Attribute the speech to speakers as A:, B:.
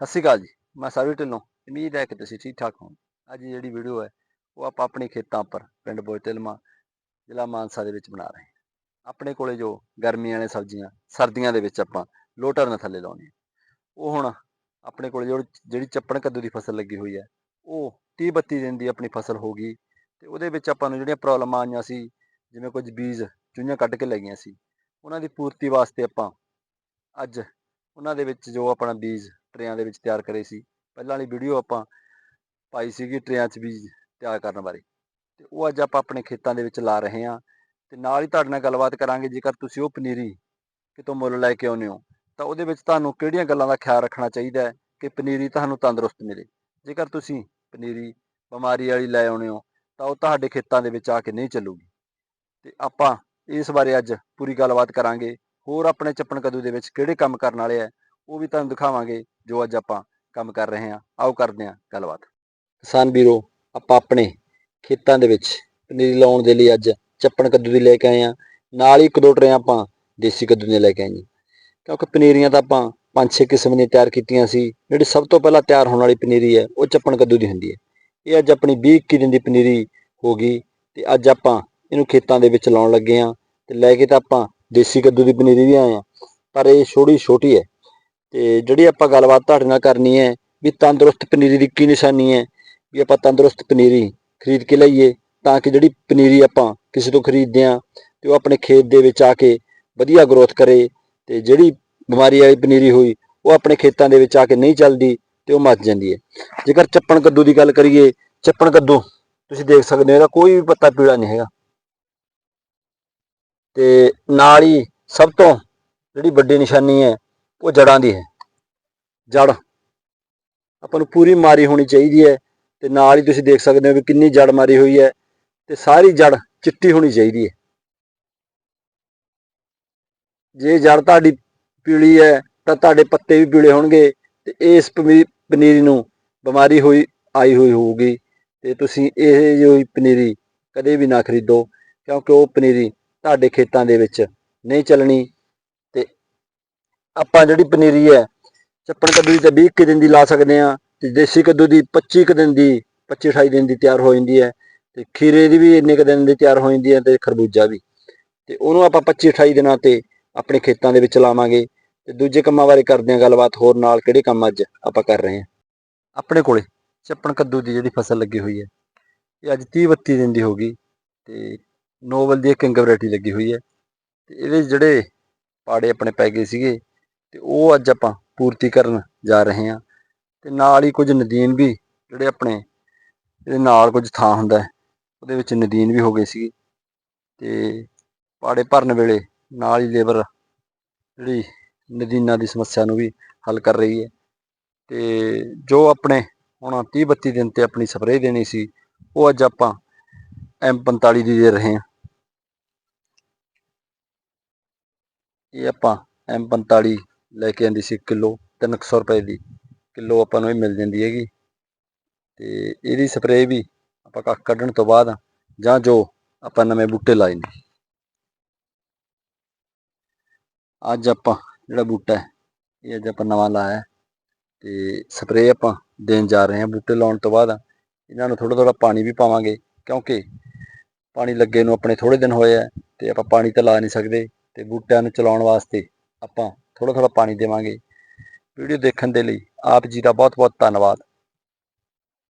A: ਸਤਿ ਸ਼੍ਰੀ ਅਕਾਲ ਜੀ, ਮੈਂ ਸਾਵੀ ਢਿੱਲੋਂ, ਉਮੀਦ ਹੈ ਕਿ ਤੁਸੀਂ ਠੀਕ ਠਾਕ ਹੋ ਅੱਜ ਜਿਹੜੀ ਵੀਡੀਓ ਹੈ, ਉਹ ਆਪਾਂ ਆਪਣੇ ਖੇਤਾਂ ਉੱਪਰ, ਪਿੰਡ ਬੋਇਤਲਮਾ ਜ਼ਿਲ੍ਹਾ ਮਾਨਸਾ ਦੇ ਵਿੱਚ ਬਣਾ ਰਹੇ ਹਾਂ। ਆਪਣੇ ਕੋਲੇ ਜੋ ਗਰਮੀਆਂ ਵਾਲੀਆਂ ਸਬਜ਼ੀਆਂ, ਸਰਦੀਆਂ ਦੇ ਵਿੱਚ ਆਪਾਂ ਲੋਟਰ ਲੋਟਰਨ ਥੱਲੇ ਲਾਉਂਦੇ ਹਾਂ। ਉਹ ਹੁਣ ਆਪਣੇ ਕੋਲੇ ਜੋ ਜਿਹੜੀ ਚੱਪਣ ਕੱਦੂ ਦੀ ਫਸਲ ਲੱਗੀ ਹੋਈ ਹੈ, ਉਹ 30 32 ਦਿਨ ਦੀ ਆਪਣੀ ਫਸਲ ਹੋ ਗਈ। ਤੇ ਉਹਦੇ ਵਿੱਚ ਆਪਾਂ ਨੂੰ ਜਿਹੜੀਆਂ ਪ੍ਰੋਬਲਮਾਂ ਆਈਆਂ ਸੀ, ਜਿਵੇਂ ਕੁਝ ਬੀਜ ਚੂਹੀਆਂ ਕੱਢ ਕੇ ਲੈ ਗਈਆਂ ਸੀ, ਉਹਨਾਂ ਦੀ ਪੂਰਤੀ ਵਾਸਤੇ ਆਪਾਂ ਅੱਜ ਉਹਨਾਂ ਦੇ ਵਿੱਚ ਜੋ ਆਪਣਾ ਬੀਜ ਟਰੇਆਂ ਦੇ ਵਿੱਚ ਤਿਆਰ ਕਰੇ ਸੀ। ਪਹਿਲਾਂ ਵਾਲੀ ਵੀਡੀਓ ਆਪਾਂ ਪਾਈ ਸੀਗੀ ਟਰੇਆਂ 'ਚ ਬੀਜ ਤਿਆਰ ਕਰਨ ਬਾਰੇ। ਤੇ ਉਹ ਅੱਜ ਆਪਾਂ ਆਪਣੇ ਖੇਤਾਂ ਦੇ ਵਿੱਚ ਲਾ ਰਹੇ ਹਾਂ। ਤੇ ਨਾਲ ਹੀ ਤੁਹਾਡੇ ਨਾਲ ਗੱਲਬਾਤ ਕਰਾਂਗੇ, ਜੇਕਰ ਤੁਸੀਂ ਉਹ ਪਨੀਰੀ ਕਿਤੋਂ ਮੁੱਲ ਲੈ ਕੇ ਆਉਂਦੇ ਹੋ, ਤਾਂ ਉਹਦੇ ਵਿੱਚ ਤੁਹਾਨੂੰ ਕਿਹੜੀਆਂ ਗੱਲਾਂ ਦਾ ਖਿਆਲ ਰੱਖਣਾ ਚਾਹੀਦਾ ਹੈ ਕਿ ਪਨੀਰੀ ਤੁਹਾਨੂੰ ਤੰਦਰੁਸਤ ਮਿਲੇ? ਜੇਕਰ ਤੁਸੀਂ ਪਨੀਰੀ ਬਿਮਾਰੀ ਵਾਲੀ ਲੈ ਆਉਂਦੇ ਹੋ, ਤਾਂ ਉਹ ਤੁਹਾਡੇ ਖੇਤਾਂ ਦੇ ਵਿੱਚ ਆ ਕੇ ਨਹੀਂ ਚੱਲੂਗੀ। ਤੇ ਆਪਾਂ ਇਸ ਬਾਰੇ ਅੱਜ ਪੂਰੀ ਗੱਲਬਾਤ ਕਰਾਂਗੇ। ਹੋਰ ਆਪਣੇ ਚੱਪਣ ਕਦੂ ਦੇ ਵਿੱਚ ਕਿਹੜੇ ਕੰਮ ਕਰਨ ਵਾਲੇ ਆ? ਉਹ ਵੀ ਤੁਹਾਨੂੰ ਦਿਖਾਵਾਂਗੇ ਜੋ ਅੱਜ ਆਪਾਂ ਕੰਮ ਕਰ ਰਹੇ ਹਾਂ। ਆਓ ਕਰਦੇ ਹਾਂ ਗੱਲਬਾਤ। ਕਿਸਾਨ ਵੀਰੋ, ਆਪਾਂ ਆਪਣੇ ਖੇਤਾਂ ਦੇ ਵਿੱਚ ਪਨੀਰੀ ਲਾਉਣ ਦੇ ਲਈ ਅੱਜ ਚੱਪਣ ਕੱਦੂ ਦੀ ਲੈ ਕੇ ਆਏ ਆ ਨਾਲ ਹੀ ਇੱਕ ਦੋ ਟਰੇ ਆਪਾਂ ਦੇਸੀ ਕੱਦੂ ਦੀਆਂ ਲੈ ਕੇ ਆਏ ਹਾਂ ਕਿਉਂਕਿ ਪਨੀਰੀਆਂ ਤਾਂ ਆਪਾਂ ਪੰਜ ਛੇ ਕਿਸਮ ਦੀਆਂ ਤਿਆਰ ਕੀਤੀਆਂ ਸੀ। ਜਿਹੜੀ ਸਭ ਤੋਂ ਪਹਿਲਾਂ ਤਿਆਰ ਹੋਣ ਵਾਲੀ ਪਨੀਰੀ ਹੈ, ਉਹ ਚੱਪਣ ਕੱਦੂ ਦੀ ਹੁੰਦੀ ਹੈ। ਇਹ ਅੱਜ ਆਪਣੀ 20 21 ਦਿਨ ਦੀ ਪਨੀਰੀ ਹੋ ਗਈ ਤੇ ਅੱਜ ਆਪਾਂ ਇਹਨੂੰ ਖੇਤਾਂ ਦੇ ਵਿੱਚ ਲਾਉਣ ਲੱਗੇ ਆ ਤੇ ਲੈ ਕੇ ਤਾਂ ਆਪਾਂ ਦੇਸੀ ਕੱਦੂ ਦੀ ਪਨੀਰੀ ਵੀ ਆਏ ਆ ਪਰ ਇਹ ਛੋਟੀ ਛੋਟੀ ਹੈ। ਤੇ ਜਿਹੜੀ ਆਪਾਂ ਗੱਲਬਾਤ ਤੁਹਾਡੇ ਨਾਲ ਕਰਨੀ ਹੈ ਵੀ ਤੰਦਰੁਸਤ ਪਨੀਰੀ ਦੀ ਕੀ ਨਿਸ਼ਾਨੀ ਹੈ, ਵੀ ਆਪਾਂ ਤੰਦਰੁਸਤ ਪਨੀਰੀ ਖਰੀਦ ਕੇ ਲਈਏ ਤਾਂ ਕਿ ਜਿਹੜੀ ਪਨੀਰੀ ਆਪਾਂ ਕਿਸੇ ਤੋਂ ਖਰੀਦਦੇ ਆ ਤੇ ਉਹ ਆਪਣੇ ਖੇਤ ਦੇ ਵਿੱਚ ਆ ਕੇ ਵਧੀਆ ਗਰੋਥ ਕਰੇ ਤੇ ਜਿਹੜੀ ਬਿਮਾਰੀ ਵਾਲੀ ਪਨੀਰੀ ਹੋਈ, ਉਹ ਆਪਣੇ ਖੇਤਾਂ ਦੇ ਵਿੱਚ ਆ ਕੇ ਨਹੀਂ ਚੱਲਦੀ ਤੇ ਉਹ ਮਰ ਜਾਂਦੀ ਹੈ। ਜੇਕਰ ਚੱਪਣ ਕੱਦੂ ਦੀ ਗੱਲ ਕਰੀਏ, ਚੱਪਣ ਕੱਦੂ ਤੁਸੀਂ ਦੇਖ ਸਕਦੇ ਹੋ, ਇਹਦਾ ਕੋਈ ਵੀ ਪੱਤਾ ਪੀੜਾ ਨਹੀਂ ਹੈਗਾ। ਤੇ ਨਾਲ ਹੀ ਸਭ ਤੋਂ ਜਿਹੜੀ ਵੱਡੀ ਨਿਸ਼ਾਨੀ ਹੈ ਉਹ ਜੜਾਂ ਦੀ ਹੈ। ਜੜ। ਆਪਾਂ ਨੂੰ ਪੂਰੀ ਮਾਰੀ ਹੋਣੀ ਚਾਹੀਦੀ ਹੈ ਤੇ ਨਾਲ ਹੀ ਤੁਸੀਂ ਦੇਖ ਸਕਦੇ ਹੋ ਕਿ ਕਿੰਨੀ ਜੜ ਮਾਰੀ ਹੋਈ ਹੈ ਤੇ ਸਾਰੀ ਜੜ ਚਿੱਟੀ ਹੋਣੀ ਚਾਹੀਦੀ ਹੈ। ਜੇ ਜੜ ਤੁਹਾਡੀ ਪੀਲੀ ਹੈ ਤਾਂ ਤੁਹਾਡੇ ਪੱਤੇ ਵੀ ਪੀਲੇ ਹੋਣਗੇ ਤੇ ਇਸ ਪਮੀ- ਪਨੀਰੀ ਨੂੰ ਬਿਮਾਰੀ ਹੋਈ, ਆਈ ਹੋਈ ਹੋਊਗੀ ਤੇ ਤੁਸੀਂ ਇਹ ਜਿਹੀ ਪਨੀਰੀ ਕਦੇ ਵੀ ਨਾ ਖਰੀਦੋ ਕਿਉਂਕਿ ਉਹ ਪਨੀਰੀ ਤੁਹਾਡੇ ਖੇਤਾਂ ਦੇ ਵਿੱਚ ਨਹੀਂ ਚੱਲਣੀ ਆਪਾਂ ਜਿਹੜੀ ਪਨੀਰੀ ਹੈ, ਚੱਪਣ ਕੱਦੂ ਦੀ ਤਾਂ 20 ਕੁ ਦਿਨ ਦੀ ਲਾ ਸਕਦੇ ਆ ਤੇ ਦੇਸੀ ਕੱਦੂ ਦੀ 25 ਕੁ ਦਿਨ ਦੀ 25 28 ਦਿਨ ਦੀ ਤਿਆਰ ਹੋ ਜਾਂਦੀ ਹੈ ਤੇ ਖੀਰੇ ਦੀ ਵੀ ਇੰਨੇ ਕੁ ਦਿਨ ਦੀ ਤਿਆਰ ਹੋ ਜਾਂਦੀ ਹੈ ਤੇ ਖਰਬੂਜਾ ਵੀ। ਤੇ ਉਹਨੂੰ ਆਪਾਂ 25 28 ਦਿਨਾਂ ਤੇ ਆਪਣੇ ਖੇਤਾਂ ਦੇ ਵਿੱਚ ਲਾਵਾਂਗੇ ਤੇ ਦੂਜੇ ਕੰਮਾਂ ਬਾਰੇ ਕਰਦੇ ਹਾਂ ਗੱਲਬਾਤ, ਹੋਰ ਨਾਲ ਕਿਹੜੇ ਕੰਮ ਅੱਜ ਆਪਾਂ ਕਰ ਰਹੇ ਹਾਂ। ਆਪਣੇ ਕੋਲੇ ਚੱਪਣ ਕੱਦੂ ਦੀ ਜਿਹੜੀ ਫਸਲ ਲੱਗੀ ਹੋਈ ਹੈ, ਇਹ ਅੱਜ 30 32 ਦਿਨ ਦੀ ਹੋ ਗਈ ਤੇ ਨੋਵਲ ਦੀ ਇੱਕ ਕਿੰਗ ਵੈਰਾਈਟੀ ਲੱਗੀ ਹੋਈ ਹੈ ਤੇ ਇਹਦੇ ਜਿਹੜੇ ਪਾੜੇ ਆਪਣੇ ਪੈ ਗਏ ਸੀਗੇ ਤੇ ਉਹ ਅੱਜ ਆਪਾਂ ਪੂਰਤੀ ਕਰਨ ਜਾ ਰਹੇ ਹਾਂ ਤੇ ਨਾਲ ਹੀ ਕੁਝ ਨਦੀਨ ਵੀ ਜਿਹੜੇ ਆਪਣੇ ਇਹਦੇ ਨਾਲ ਕੁਝ ਥਾਂ ਹੁੰਦਾ ਉਹਦੇ ਵਿੱਚ ਨਦੀਨ ਵੀ ਹੋ ਗਏ ਸੀ ਤੇ ਪਾੜੇ ਭਰਨ ਵੇਲੇ ਨਾਲ ਹੀ ਲੇਬਰ ਜਿਹੜੀ ਨਦੀਨਾਂ ਦੀ ਸਮੱਸਿਆ ਨੂੰ ਵੀ ਹੱਲ ਕਰ ਰਹੀ ਹੈ ਤੇ ਜੋ ਆਪਣੇ ਹੁਣ 30 32 ਦਿਨ ਤੇ ਆਪਣੀ ਸਪਰੇਅ ਦੇਣੀ ਸੀ, ਉਹ ਅੱਜ ਆਪਾਂ M45 ਦੀ ਦੇ ਰਹੇ ਹਾਂ। ਇਹ ਆਪਾਂ M45 ਲੈ ਕੇ ਆਂਦੀ ਸੀ ਕਿਲੋ 300 ਰੁਪਏ ਦੀ। ਕਿਲੋ ਆਪਾਂ ਨੂੰ ਇਹ ਮਿਲ ਜਾਂਦੀ ਹੈਗੀ। ਤੇ ਇਹਦੀ ਸਪਰੇਅ ਵੀ ਆਪਾਂ ਕੱਖ ਕੱਢਣ ਤੋਂ ਬਾਅਦ ਜਾਂ ਜੋ ਆਪਾਂ ਨਵੇਂ ਬੂਟੇ ਲਾਏ ਨੇ। ਅੱਜ ਆਪਾਂ ਜਿਹੜਾ ਬੂਟਾ ਹੈ, ਇਹ ਅੱਜ ਆਪਾਂ ਨਵਾਂ ਲਾਇਆ ਹੈ। ਤੇ ਸਪਰੇਅ ਆਪਾਂ ਦੇਣ ਜਾ ਰਹੇ ਹਾਂ ਬੂਟੇ ਲਾਉਣ ਤੋਂ ਬਾਅਦ। ਇਹਨਾਂ ਨੂੰ ਥੋੜਾ ਥੋੜਾ ਪਾਣੀ ਵੀ ਪਾਵਾਂਗੇ, ਕਿਉਂਕਿ ਪਾਣੀ ਲੱਗੇ ਨੂੰ ਆਪਣੇ ਥੋੜੇ ਦਿਨ ਹੋਏ ਆ ਤੇ ਆਪਾਂ ਪਾਣੀ ਤਾਂ ਲਾ ਨਹੀਂ ਸਕਦੇ। ਤੇ ਬੂਟਿਆਂ ਨੂੰ ਚਲਾਉਣ ਵਾਸਤੇ ਆਪਾਂ ਥੋੜਾ ਥੋੜਾ ਪਾਣੀ ਦੇਵਾਂਗੇ। ਵੀਡੀਓ ਦੇਖਣ ਦੇ ਲਈ ਆਪ ਜੀ ਦਾ ਬਹੁਤ ਬਹੁਤ ਧੰਨਵਾਦ।